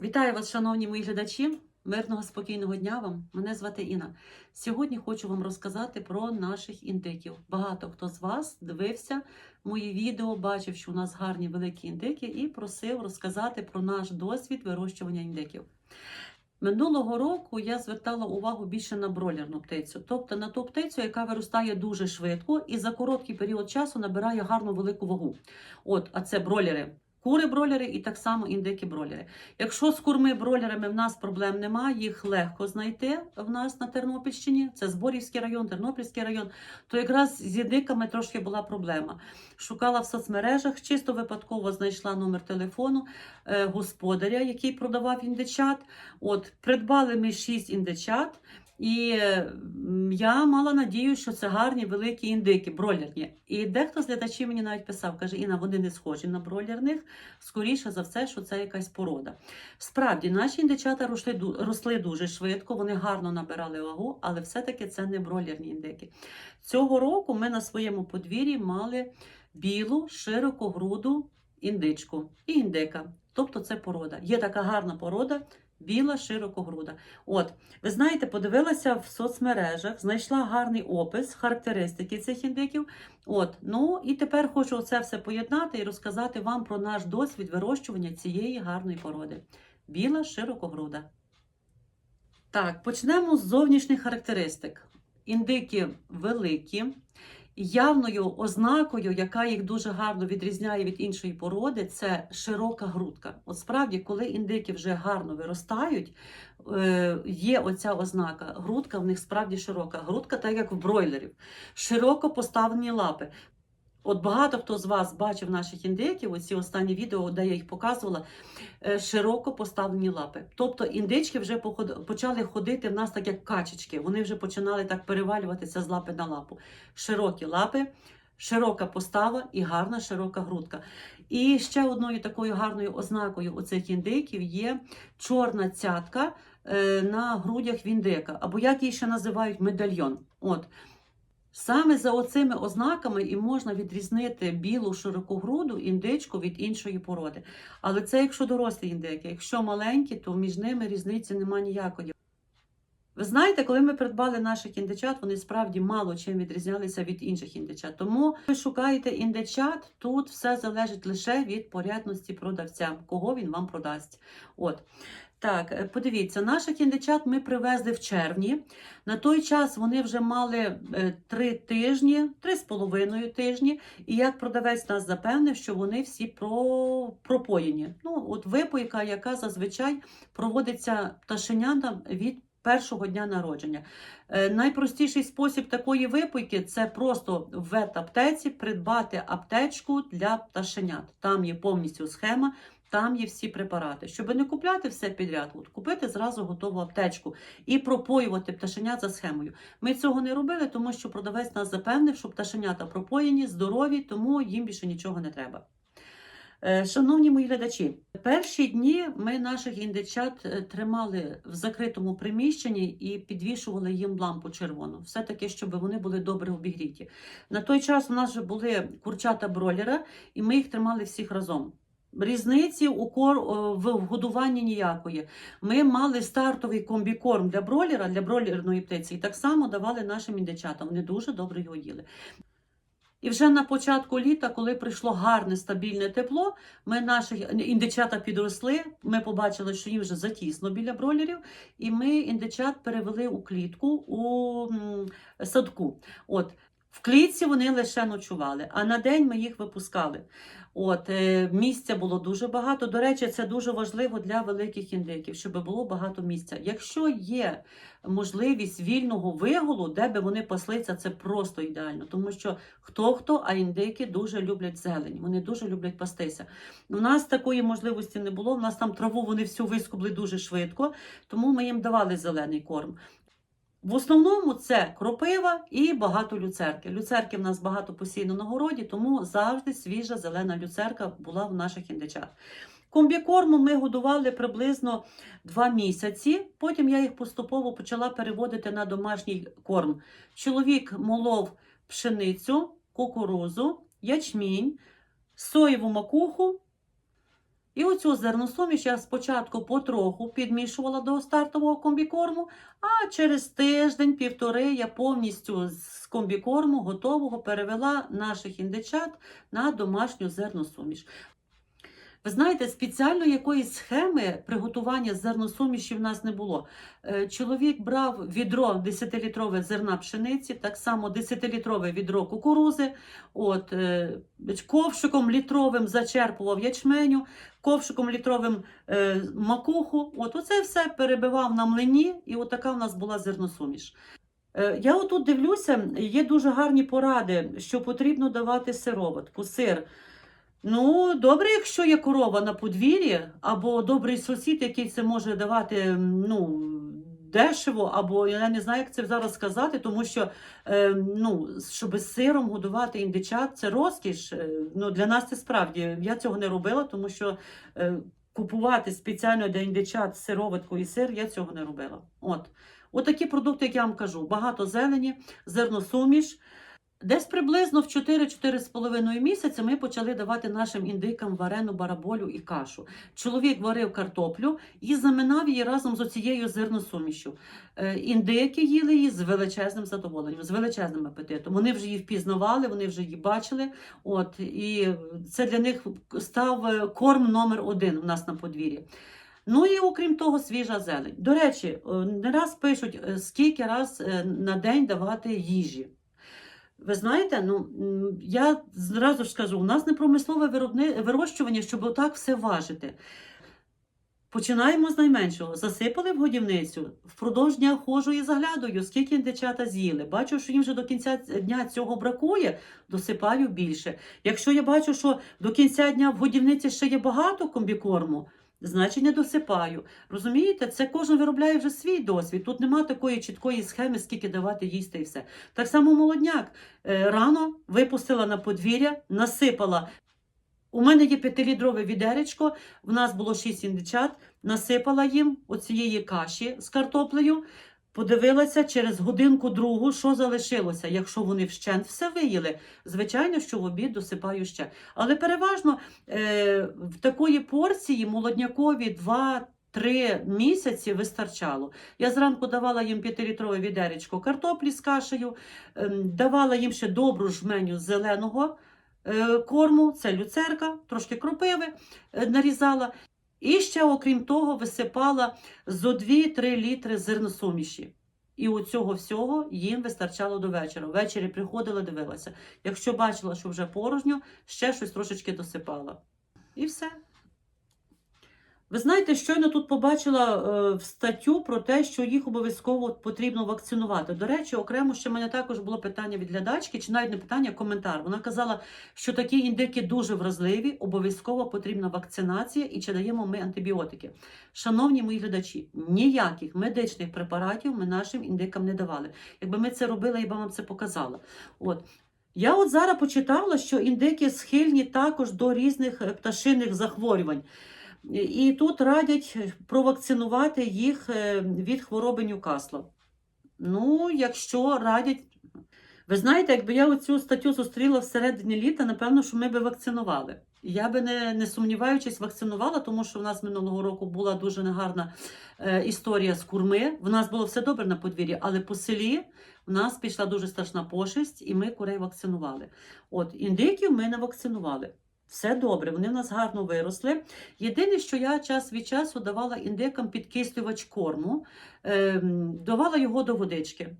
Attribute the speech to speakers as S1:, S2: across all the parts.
S1: Вітаю вас, шановні мої глядачі. Мирного спокійного дня вам. Мене звати Інна. Сьогодні хочу вам розказати про наших індиків. Багато хто з вас дивився мої відео, бачив, що у нас гарні великі індики, і просив розказати про наш досвід вирощування індиків. Минулого року я звертала увагу більше на бройлерну птицю, тобто на ту птицю, яка виростає дуже швидко і за короткий період часу набирає гарну велику вагу. От, а це бройлери. Кури бройлери і так само індики бройлери. Якщо з курми бройлерами в нас проблем немає, їх легко знайти в нас на Тернопільщині, це Зборівський район, Тернопільський район, то якраз з індиками трошки була проблема. Шукала в соцмережах, чисто випадково знайшла номер телефону е, господаря, який продавав індичат. От, придбали ми 6 індичат. І я мала надію, що це гарні великі індики, бройлерні. І дехто з глядачів мені навіть писав, каже, Інна, вони не схожі на бройлерних, скоріше за все, що це якась порода. Справді, наші індичата росли, росли дуже швидко, вони гарно набирали вагу, але все-таки це не бройлерні індики. Цього року ми на своєму подвір'ї мали білу, широкогруду індичку і індика. Тобто це порода. Є така гарна порода. Біла широкогруда. От, ви знаєте, подивилася в соцмережах, знайшла гарний опис, характеристики цих індиків. От, ну і тепер хочу це все поєднати і розказати вам про наш досвід вирощування цієї гарної породи. Біла широкогруда. Так, почнемо з зовнішніх характеристик. Індики великі, явною ознакою, яка їх дуже гарно відрізняє від іншої породи, це широка грудка. От справді, коли індики вже гарно виростають, е, є оця ознака. Грудка в них справді широка. Грудка, так як в бройлерів, широко поставлені лапи. От багато хто з вас бачив наших індиків, оці останні відео, де я їх показувала, е, широко поставлені лапи. Тобто індички вже почали ходити в нас так, як качечки. Вони вже починали так перевалюватися з лапи на лапу. Широкі лапи, широка постава і гарна широка грудка. І ще одною такою гарною ознакою у цих індиків є чорна цятка е, на грудях в індика, або як її ще називають медальйон. От. Саме за оцими ознаками і можна відрізнити білу широкогруду індичку від іншої породи. Але це якщо дорослі індики. Якщо маленькі, то між ними різниці немає ніякої. Ви знаєте, коли ми придбали наших індичат, вони справді мало чим відрізнялися від інших індичат. Тому ви шукаєте індичат, тут все залежить лише від порядності продавця, кого він вам продасть. От. Так, е, подивіться, наших індичат ми привезли в червні. На той час вони вже мали е, три тижні, три з половиною тижні. І як продавець нас запевнив, що вони всі про, пропоєні. Ну, от випойка, яка зазвичай проводиться пташенятам від першого дня народження. Е, найпростіший спосіб такої випойки це просто в ветаптеці придбати аптечку для пташенят. Там є повністю схема. Там є всі препарати. Щоб не купляти все підряд, от купити зразу готову аптечку і пропоювати пташенят за схемою. Ми цього не робили, тому що продавець нас запевнив, що пташенята пропоєні, здорові, тому їм більше нічого не треба. Е, Шановні мої глядачі, перші дні ми наших індичат е, тримали в закритому приміщенні і підвішували їм лампу червону. Все-таки, щоб вони були добре обігріті. На той час у нас вже були курчата бройлера, і ми їх тримали всіх разом. Різниці у кор в годуванні ніякої. Ми мали стартовий комбікорм для бройлера, для бройлерної птиці, і так само давали нашим індичатам. Вони дуже добре його їли. І вже на початку літа, коли прийшло гарне стабільне тепло, ми наші індичата підросли. Ми побачили, що їм вже затісно біля бройлерів, і ми індичат перевели у клітку у садку. От в клітці вони лише ночували, а на день ми їх випускали. От е, місця було дуже багато. До речі, це дуже важливо для великих індиків, щоб було багато місця. Якщо є можливість вільного вигулу, де би вони паслися, це просто ідеально, тому що хто хто, а індики дуже люблять зелень, вони дуже люблять пастися. У нас такої можливості не було. У нас там траву вони всю вискубли дуже швидко, тому ми їм давали зелений корм. В основному це кропива і багато люцерки. Люцерки в нас багато посійно на городі, тому завжди свіжа зелена люцерка була в наших індичат. Комбікорму ми годували приблизно 2 місяці. Потім я їх поступово почала переводити на домашній корм. Чоловік молов пшеницю, кукурузу, ячмінь, соєву макуху І оцю зерносуміш я спочатку потроху підмішувала до стартового комбікорму, а через тиждень-півтори я повністю з комбікорму готового перевела наших індичат на домашню зерносуміш. Ви знаєте, спеціально якоїсь схеми приготування зерносуміші в нас не було. Е, Чоловік брав відро 10-літрове зерна пшениці, так само 10-літрове відро кукурузи, от, е, ковшиком літровим зачерпував ячменю, ковшиком літровим е, макуху. От оце все перебивав на млині, і отака в нас була зерносуміш. Я отут дивлюся, є дуже гарні поради, що потрібно давати сироватку, сир. Ну, добре, якщо є корова на подвір'ї, або добрий сусід, який це може давати ну, дешево, або я не знаю, як це зараз сказати, тому що е, ну, щоб сиром годувати індичат, це розкіш. Е, Ну, для нас це справді. Я цього не робила, тому що е, купувати спеціально для індичат сироватку і сир, я цього не робила. От. Отакі продукти, як я вам кажу, багато зелені, зерносуміш. Десь приблизно в 4-4,5 місяця ми почали давати нашим індикам варену бараболю і кашу. Чоловік варив картоплю і заминав її разом з оцією зерносумішю. Е, Індики їли її з величезним задоволенням, з величезним апетитом. Вони вже її впізнавали, вони вже її бачили. От, і це для них став е, корм номер один в нас на подвір'ї. Ну і окрім того, свіжа зелень. До речі, е, не раз пишуть, скільки раз на день давати їжі. Ви знаєте, ну я зразу ж скажу, у нас не промислове вирощування, щоб отак все важити. Починаємо з найменшого. Засипали в годівницю, впродовж дня ходжу і заглядаю, скільки індичата з'їли. Бачу, що їм вже до кінця дня цього бракує, досипаю більше. Якщо я бачу, що до кінця дня в годівниці ще є багато комбікорму, значить не досипаю. Розумієте, це кожен виробляє вже свій досвід. Тут нема такої чіткої схеми, скільки давати їсти і все. Так само молодняк. Е, Рано випустила на подвір'я, насипала. У мене є п'ятилітрове відеречко, в нас було шість індичат, насипала їм оцієї каші з картоплею, подивилася через годинку другу, що залишилося. Якщо вони вщент все виїли, звичайно, що в обід досипаю ще. Але переважно е, в такої порції молоднякові 2-3 місяці вистачало. Я зранку давала їм 5-літрове відеречко картоплі з кашею, ем, давала їм ще добру жменю зеленого е, корму, це люцерка, трошки кропиви е, нарізала. І ще, окрім того, висипала зо 2-3 літри зерносуміші. І у цього всього їм вистачало до вечора. Ввечері приходила, дивилася. Якщо бачила, що вже порожньо, ще щось трошечки досипала. І все. Ви знаєте, щойно тут побачила е, в статтю про те, що їх обов'язково потрібно вакцинувати. До речі, окремо ще в мене також було питання від глядачки, чи навіть не питання, а коментар. Вона казала, що такі індики дуже вразливі, обов'язково потрібна вакцинація і чи даємо ми антибіотики. Шановні мої глядачі, ніяких медичних препаратів ми нашим індикам не давали. Якби ми це робили, я б вам це показала. От. Я от зараз почитала, що індики схильні також до різних е, пташиних захворювань. І тут радять провакцинувати їх е, від хвороби Ньюкасла. Ну, якщо радять. Ви знаєте, якби я оцю статтю зустріла всередині літа, напевно, що ми би вакцинували. Я би не, не сумніваючись, вакцинувала, тому що в нас минулого року була дуже негарна е, історія з курми. В нас було все добре на подвір'ї, але по селі в нас пішла дуже страшна пошесть, і ми курей вакцинували. От індиків ми не вакцинували. Все добре, вони в нас гарно виросли. Єдине, що я час від часу давала індикам підкислювач корму, ем, давала його до водички.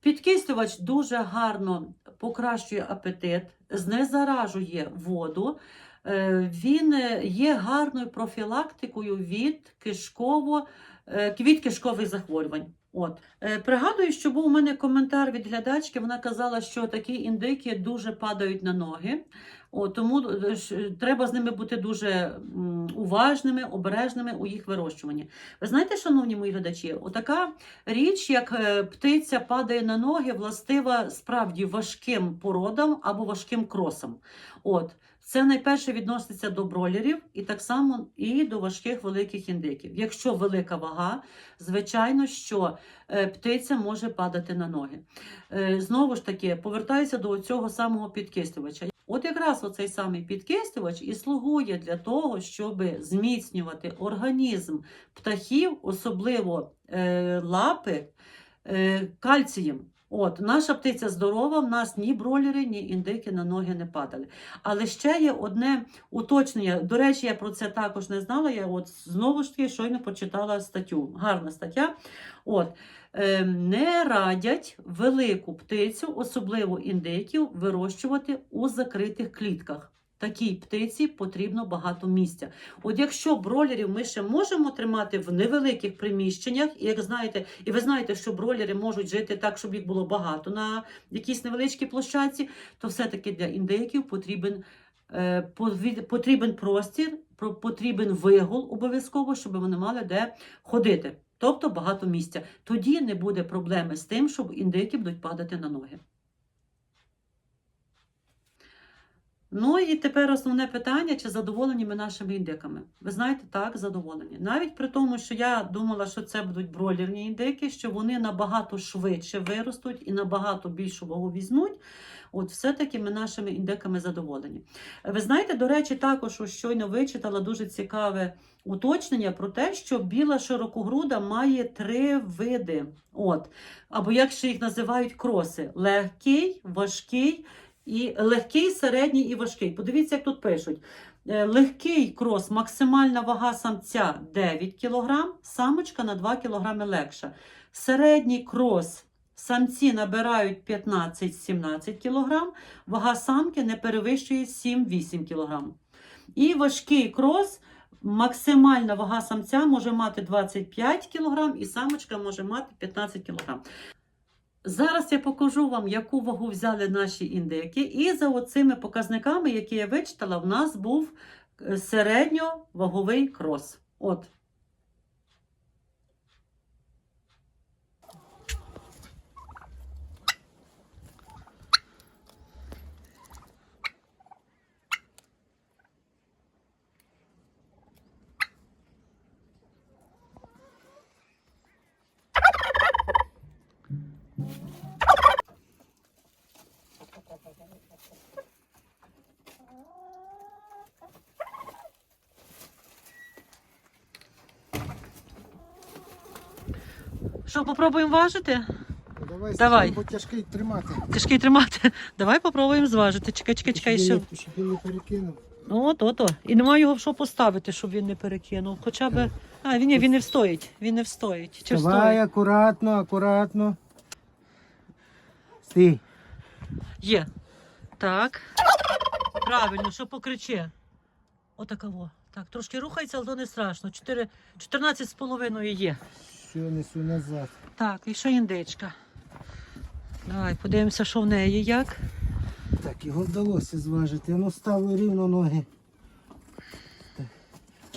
S1: Підкислювач дуже гарно покращує апетит, знезаражує воду. Е, Він е, є гарною профілактикою від кишково, е, від кишкових захворювань. От. Е, Пригадую, що був у мене коментар від глядачки. Вона казала, що такі індики дуже падають на ноги. О, тому е, треба з ними бути дуже уважними, обережними у їх вирощуванні. Ви знаєте, шановні мої глядачі, отака річ, як е, птиця падає на ноги, властива справді важким породам або важким кросам. От. Це найперше відноситься до бролерів і так само і до важких великих індиків. Якщо велика вага, звичайно, що е, птиця може падати на ноги. Е, Знову ж таки, повертаюся до цього самого підкислювача. От якраз оцей самий підкислювач і слугує для того, щоб зміцнювати організм птахів, особливо е, лапи, кальцієм. От, наша птиця здорова, в нас ні бролери, ні індики на ноги не падали. Але ще є одне уточнення. До речі, я про це також не знала. Я от знову ж таки щойно почитала статтю. Гарна стаття. От, е, не радять велику птицю, особливо індиків, вирощувати у закритих клітках. Такій птиці потрібно багато місця. От якщо бролерів ми ще можемо тримати в невеликих приміщеннях, і як знаєте, і ви знаєте, що бролери можуть жити так, щоб їх було багато на якійсь невеличкій площадці, то все-таки для індиків потрібен, е, потрібен простір, потрібен вигул обов'язково, щоб вони мали де ходити. Тобто багато місця. Тоді не буде проблеми з тим, щоб індики будуть падати на ноги. Ну і тепер основне питання: чи задоволені ми нашими індиками? Ви знаєте, так, задоволені. Навіть при тому, що я думала, що це будуть бройлерні індики, що вони набагато швидше виростуть і набагато більшу вагу візьмуть. От все-таки ми нашими індиками задоволені. Ви знаєте, до речі, також щойно вичитала дуже цікаве уточнення про те, що біла широкогруда має три види. От, або як ще їх називають кроси: легкий, важкий і легкий, середній і важкий. Подивіться, як тут пишуть. Е, Легкий крос, максимальна вага самця 9 кг, самочка на 2 кг легша. Середній крос самці набирають 15-17 кг, вага самки не перевищує 7-8 кг. І важкий крос, максимальна вага самця може мати 25 кг, і самочка може мати 15 кг. Зараз я покажу вам, яку вагу взяли наші індики. І за оцими показниками, які я вичитала, в нас був е, середньоваговий крос. От. Що, попробуємо важити?
S2: Давай,
S1: Давай.
S2: бо тяжкий тримати.
S1: Тяжкий тримати. Давай попробуємо зважити. Чекай, чекай, чекай.
S2: щоб,
S1: Що?
S2: він щоб він не перекинув.
S1: Ну, от, от, от. І немає його в що поставити, щоб він не перекинув. Хоча б. А, він, ні, він не встоїть. Він не встоїть. Чи
S2: Давай,
S1: встоїть?
S2: акуратно, акуратно. Стій.
S1: Є. Так. Правильно, що покриче. Отакаво. Так, трошки рухається, але то не страшно. 4, 14 з половиною є.
S2: Все, несу назад.
S1: Так, і що індичка. Давай, подивимося, що в неї як.
S2: Так, його вдалося зважити. Ну, ставлю рівно ноги.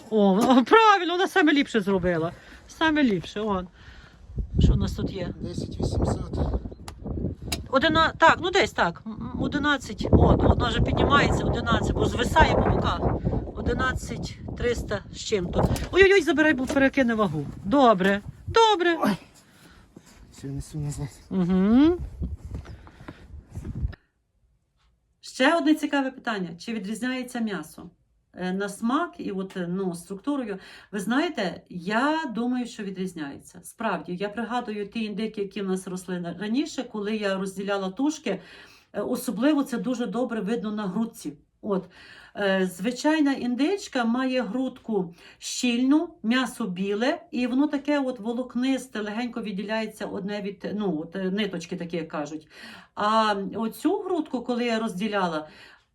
S1: О, о, правильно, вона саме ліпше зробила. Саме ліпше, он. Що у нас тут є?
S2: 10 800.
S1: Одина... Так, ну десь так. М, 11. О, вона вже піднімається 11, бо звисає по боках. 11 300 з чим-то. Ой-ой-ой, забирай, бо перекине вагу. Добре, добре.
S2: Все, несу назад.
S1: Угу. Ще одне цікаве питання: чи відрізняється м'ясо? Е, На смак і от, е, ну, структурою. Ви знаєте, я думаю, що відрізняється. Справді, я пригадую ті індики, які в нас росли раніше, коли я розділяла тушки. Е, Особливо це дуже добре видно на грудці. От. Е, Звичайна індичка має грудку щільну, м'ясо біле, і воно таке от волокнисте, легенько відділяється одне від ну, от, е, ниточки, такі як кажуть. А оцю грудку, коли я розділяла,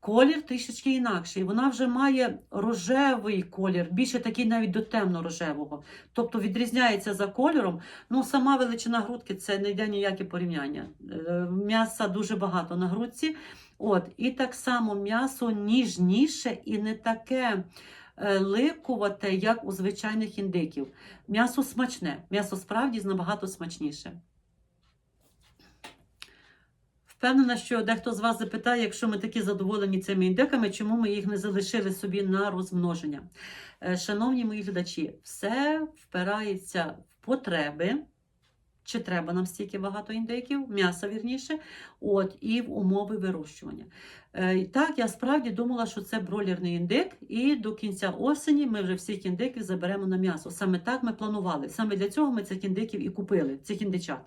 S1: колір трішечки інакший. Вона вже має рожевий колір, більше такий навіть до темно-рожевого. Тобто відрізняється за кольором. Ну, сама величина грудки це не йде ніяке порівняння. Е, М'яса дуже багато на грудці. От, і так само м'ясо ніжніше і не таке е, липкувате, як у звичайних індиків. М'ясо смачне, м'ясо справді набагато смачніше. Впевнена, що дехто з вас запитає, якщо ми такі задоволені цими індиками, чому ми їх не залишили собі на розмноження. Е, Шановні мої глядачі, все впирається в потреби чи треба нам стільки багато індиків, м'яса вірніше, от, і в умови вирощування. Е, так, я справді думала, що це бройлерний індик, і до кінця осені ми вже всіх індиків заберемо на м'ясо. Саме так ми планували. Саме для цього ми цих індиків і купили, цих індичат.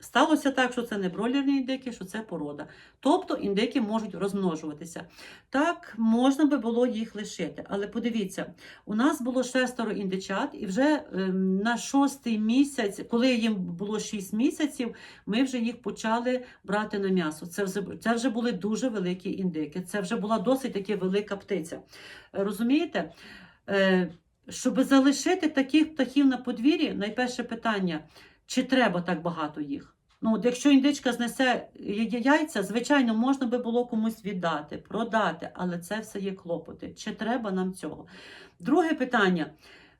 S1: Сталося так, що це не бройлерні індики, що це порода. Тобто індики можуть розмножуватися. Так, можна би було їх лишити. Але подивіться, у нас було шестеро індичат, і вже ем, на шостий місяць, коли їм було шість місяців, ми вже їх почали брати на м'ясо. Це вже, це вже були дуже великі індики. Це вже була досить таки велика птиця. Е, Розумієте? Е, щоб залишити таких птахів на подвір'ї, найперше питання: чи треба так багато їх? Ну, от якщо індичка знесе яйця, звичайно, можна би було комусь віддати, продати, але це все є клопоти. Чи треба нам цього? Друге питання.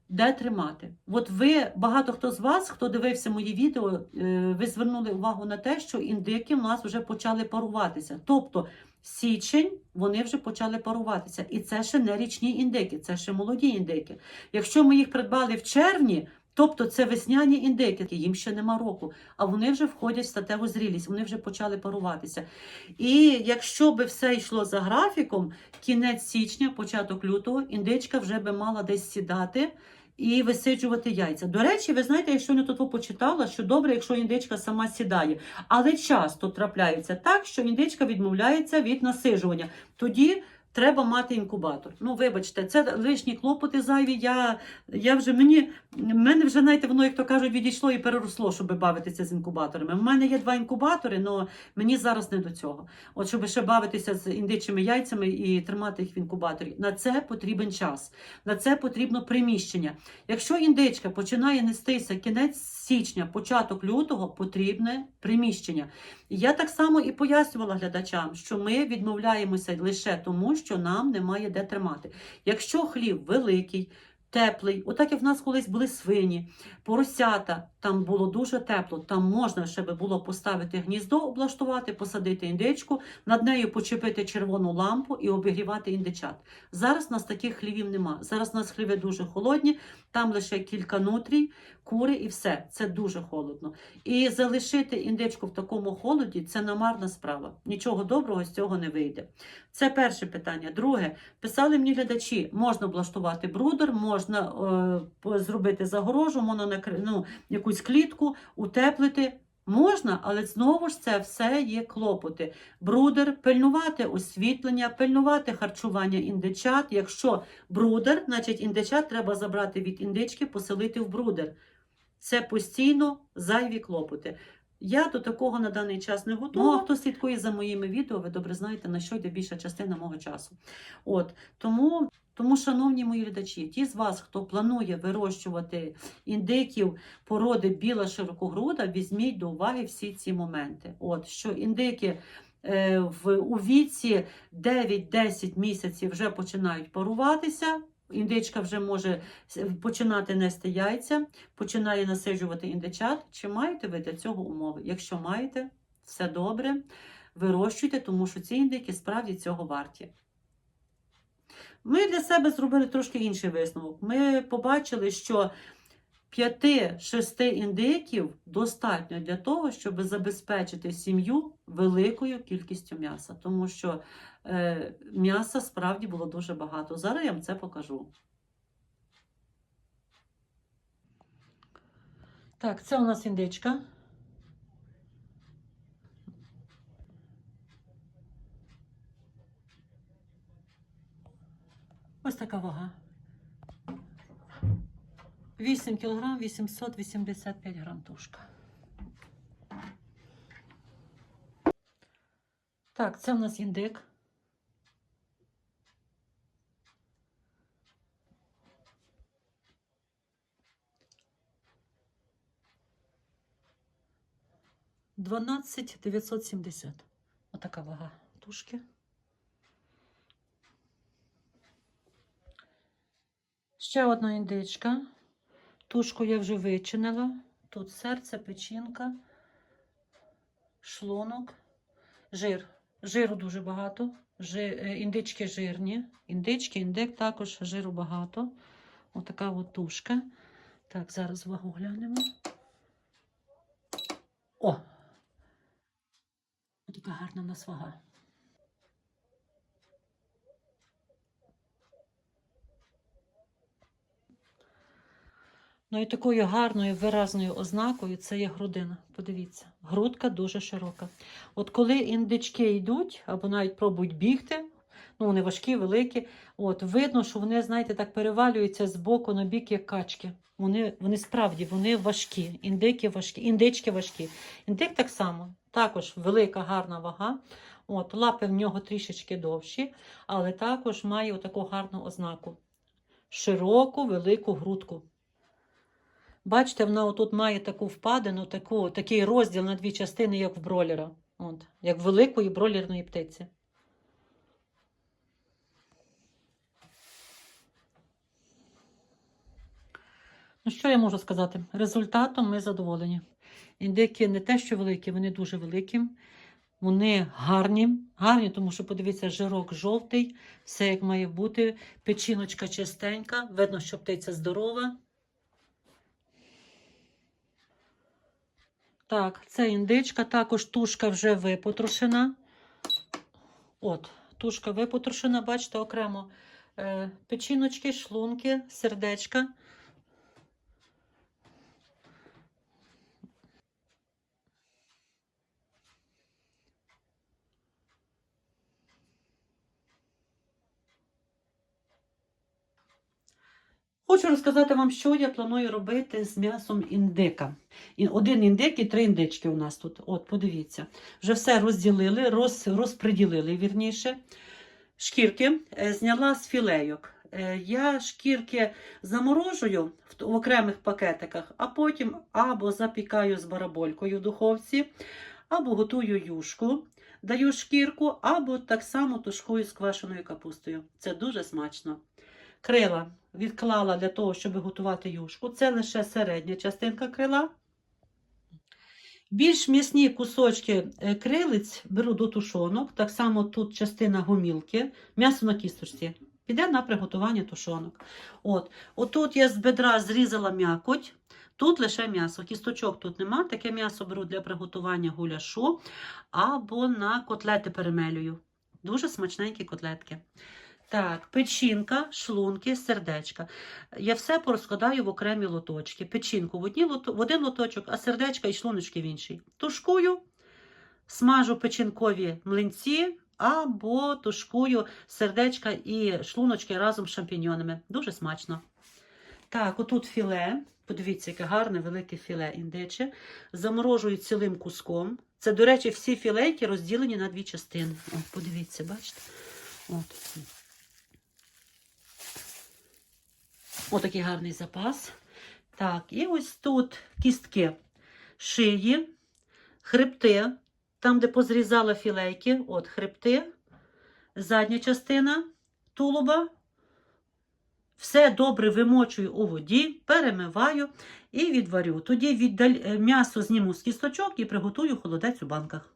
S1: Де тримати? От ви, багато хто з вас, хто дивився мої відео, е, ви звернули увагу на те, що індики в нас вже почали паруватися. Тобто січень вони вже почали паруватися. І це ще не річні індики, це ще молоді індики. Якщо ми їх придбали в червні, тобто це весняні індики, їм ще нема року, а вони вже входять в статеву зрілість, вони вже почали паруватися. І якщо би все йшло за графіком, кінець січня, початок лютого, індичка вже би мала десь сідати. І висиджувати яйця. До речі, ви знаєте, я щойно тут почитала, що добре, якщо індичка сама сідає. Але часто трапляється так, що індичка відмовляється від насиджування. Тоді треба мати інкубатор. Ну, вибачте, це лишні клопоти зайві. Я, я вже мені мене вже знаєте, воно, як то кажуть, відійшло і переросло, щоб бавитися з інкубаторами. У мене є два інкубатори, але мені зараз не до цього. От щоб ще бавитися з індичими яйцями і тримати їх в інкубаторі. На це потрібен час, на це потрібно приміщення. Якщо індичка починає нестися кінець січня, початок лютого, потрібне приміщення. Я так само і пояснювала глядачам, що ми відмовляємося лише тому, що нам немає де тримати. Якщо хлів великий, теплий, отак як в нас колись були свині, поросята, там було дуже тепло, там можна ще би було поставити гніздо, облаштувати, посадити індичку, над нею почепити червону лампу і обігрівати індичат. Зараз у нас таких хлівів нема. Зараз у нас хліви дуже холодні, там лише кілька нутрій, кури і все. Це дуже холодно. І залишити індичку в такому холоді це намарна справа. Нічого доброго з цього не вийде. Це перше питання. Друге, писали мені глядачі, можна облаштувати брудер, можна е, зробити загорожу, можна ну, якусь клітку, утеплити. Можна, але знову ж це все є клопоти. Брудер, пильнувати освітлення, пильнувати харчування індичат. Якщо брудер, значить індичат треба забрати від індички, поселити в брудер. Це постійно зайві клопоти. Я до такого на даний час не готова. Ну, а хто слідкує за моїми відео, ви добре знаєте, на що йде більша частина мого часу. От тому, тому, шановні мої глядачі, ті з вас, хто планує вирощувати індиків породи біла широкогруда, візьміть до уваги всі ці моменти. От що індики. е, В у віці 9-10 місяців вже починають паруватися. Індичка вже може починати нести яйця, починає насиджувати індичат. Чи маєте ви для цього умови? Якщо маєте, все добре, вирощуйте, тому що ці індики справді цього варті. Ми для себе зробили трошки інший висновок. Ми побачили, що 5-6 індиків достатньо для того, щоб забезпечити сім'ю великою кількістю м'яса, тому що м'яса справді було дуже багато. Зараз я вам це покажу. Так, це у нас індичка. Ось така вага. 8 кг 885 грам тушка. Так, це у нас індик. Дванадцять дев'ятсот сімдесят. Отака вага тушки. Ще одна індичка. Тушку я вже вичинила. Тут серце, печінка, шлунок, жир. Жиру дуже багато. Жи- е, Індички жирні. Індички, індик також жиру багато. Отака от тушка. Так, зараз вагу глянемо. О! Така гарна в нас вага. Ну і такою гарною виразною ознакою це є грудина. Подивіться, грудка дуже широка. От коли індички йдуть або навіть пробують бігти, ну вони важкі, великі, от видно, що вони, знаєте, так перевалюються з боку на бік, як качки. Вони, вони справді вони важкі, індики важкі, індички важкі. Індик так само, також велика гарна вага. От, лапи в нього трішечки довші, але також має таку гарну ознаку. Широку, велику грудку. Бачите, вона отут має таку впадину, таку, такий розділ на дві частини, як в бролера. От, як великої бролерної птиці. Ну, що я можу сказати? Результатом ми задоволені. Індики не те, що великі, вони дуже великі. Вони гарні, гарні, тому що подивіться, жирок жовтий, все як має бути. Печіночка чистенька, видно, що птиця здорова. Так, це індичка, також тушка вже випотрошена. От, тушка випотрошена, бачите, окремо е, печіночки, шлунки, сердечка. Хочу розказати вам, що я планую робити з м'ясом індика. Один індик і три індички у нас тут. От, подивіться. Вже все розділили, роз, розподілили, вірніше. Шкірки е, зняла з філейок. Е, Я шкірки заморожую в окремих пакетиках, а потім або запікаю з бараболькою в духовці, або готую юшку, даю шкірку, або так само тушкую з квашеною капустою. Це дуже смачно. Крила відклала для того, щоб готувати юшку. Це лише середня частинка крила. Більш м'ясні кусочки е, крилиць беру до тушонок. Так само тут частина гомілки, м'ясо на кісточці. Піде на приготування тушонок. От. Отут я з бедра зрізала м'якоть, тут лише м'ясо. Кісточок тут нема. Таке м'ясо беру для приготування гуляшу або на котлети перемелюю. Дуже смачненькі котлетки. Так, печінка, шлунки, сердечка. Я все порозкладаю в окремі лоточки. Печінку в, одні лото- в один лоточок, а сердечка і шлуночки в інший. Тушкую, смажу печінкові млинці або тушкую сердечка і шлуночки разом з шампіньонами. Дуже смачно. Так, отут філе. Подивіться, яке гарне велике філе індиче. Заморожую цілим куском. Це, до речі, всі філейки розділені на дві частини. О, подивіться, бачите? От. Отакий гарний запас. Так, і ось тут кістки шиї, хребти, там, де позрізала філейки, от хребти, задня частина тулуба. Все добре вимочую у воді, перемиваю і відварю. Тоді віддаль... е, м'ясо зніму з кісточок і приготую холодець у банках.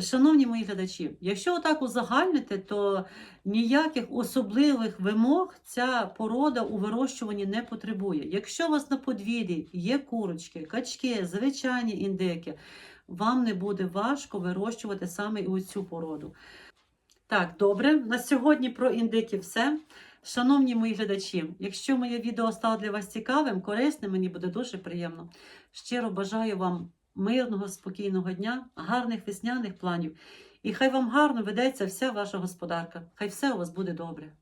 S1: Шановні мої глядачі, якщо отак узагальнити, то ніяких особливих вимог ця порода у вирощуванні не потребує. Якщо у вас на подвір'ї є курочки, качки, звичайні індики, вам не буде важко вирощувати саме і цю породу. Так, добре, на сьогодні про індики все. Шановні мої глядачі, якщо моє відео стало для вас цікавим, корисним, мені буде дуже приємно. Щиро бажаю вам мирного, спокійного дня, гарних весняних планів. І хай вам гарно ведеться вся ваша господарка. Хай все у вас буде добре.